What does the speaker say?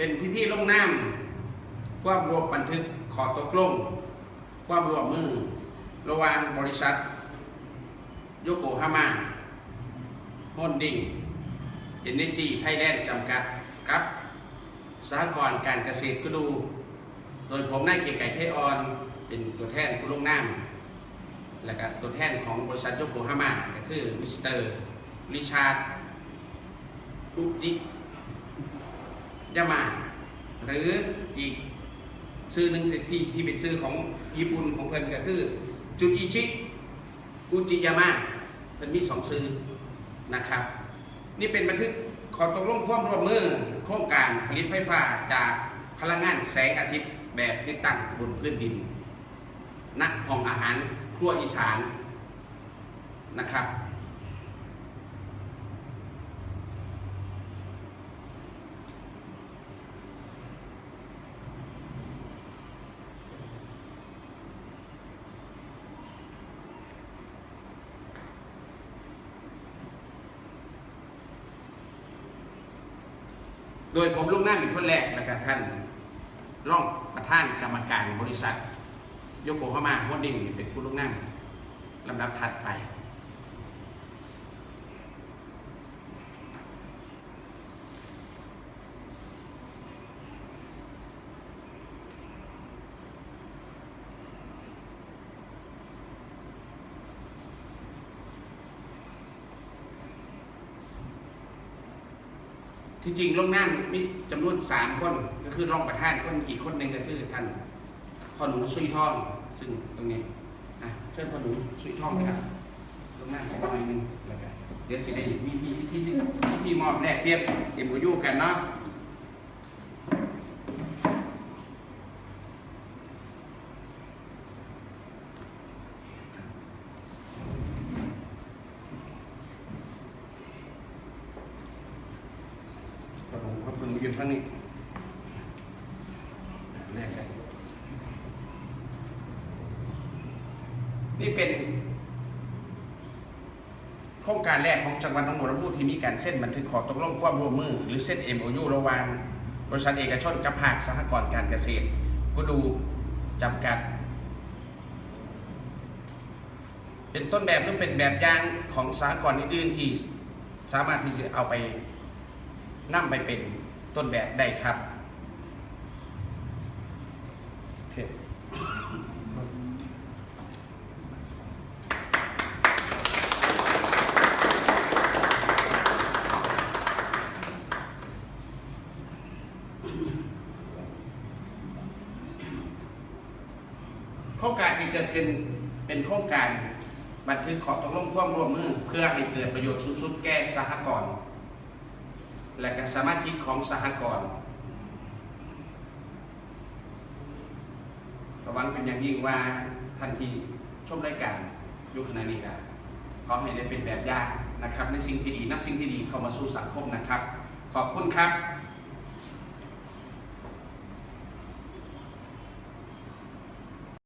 เป็นพิธีลงนามความรวมบันทึกขอตกลง ความรวมมือ ระหว่างบริษัท โยโกฮาม่าโฮลดิ้งเอเนจีไทยแลนด์จำกัดกับสหกรณ์การเกษตรกระดู โดยผมนายเกียรติไก่ไทยออน เป็นตัวแทนผู้ลงนามและก็ตัวแทนของบริษัทโยโกฮาม่าก็คือมิสเตอร์ริชาร์ดอุจิ ยามา หรืออีกชื่อหนึ่งที่ที่เป็นชื่อของญี่ปุ่นของเพิ่นก็คือจุนอิชิอุจิยามาเพิ่นมีสองชื่อนะครับ นี่เป็นบันทึกขอตกลงความร่วมมือโครงการผลิตไฟฟ้าจากพลังงานแสงอาทิตย์แบบติดตั้งบนพื้นดินณห้องอาหารครัวอีสานนะครับ โดยผมลูกหน้าเป็นคนแรกแล้วก็ท่านร่องประธานกรรมการบริษัท โยโกฮาม่าฮอดดิ้งเป็นผู้ลูกหน้าลำดับถัดไป ที่จริงลงนั่งมีจำนวนสามคนก็คือรองประธานคนอีกคนหนึ่งก็คือท่านพ่อหนูซุยทอง ซึ่งตรงนี้นะเชิญพ่อหนูซุยทองครับลงนั่งหน่อยหนึงแล้วกันเดี๋ยวสิได้มีมีพิธีพิธีมอบแลกเปลี่ยนเอ็มยูกันเนาะพ่อหนูพ่อหนู ยืนข้างนี้แลกกันนี่เป็นโครงการแรกของจังหวัดหนองบัวลำพูที่มีการเส้นบันทึกขอตกลงความร่วมมือ หรือเส้น MOU ระหว่างบริษัทเอกชนกับภาคสหกรณ์การเกษตรกูดูจำกัด เป็นต้นแบบหรือเป็นแบบอย่างของสหกรณ์อื่นๆที่สามารถที่จะเอาไปนั่ไปเป็น ต้นแบบได้ครับโอเคโครงการที่เกิดขึ้นเป็นโครงการบันทึกขอตกลงความร่วมมือ เพื่อให้เกิดประโยชน์สูงสุดแก่สหกรณ์ และก็สมาชิกของสหกรณ์ระวังเป็นอย่างยิ่งว่าท่านที่ชมรายการยุคขณะนี้ครับขอให้ได้เป็นแบบอย่างนะครับ ในสิ่งที่ดีนับสิ่งที่ดีเข้ามาสู่สังคมนะครับ ขอบคุณครับ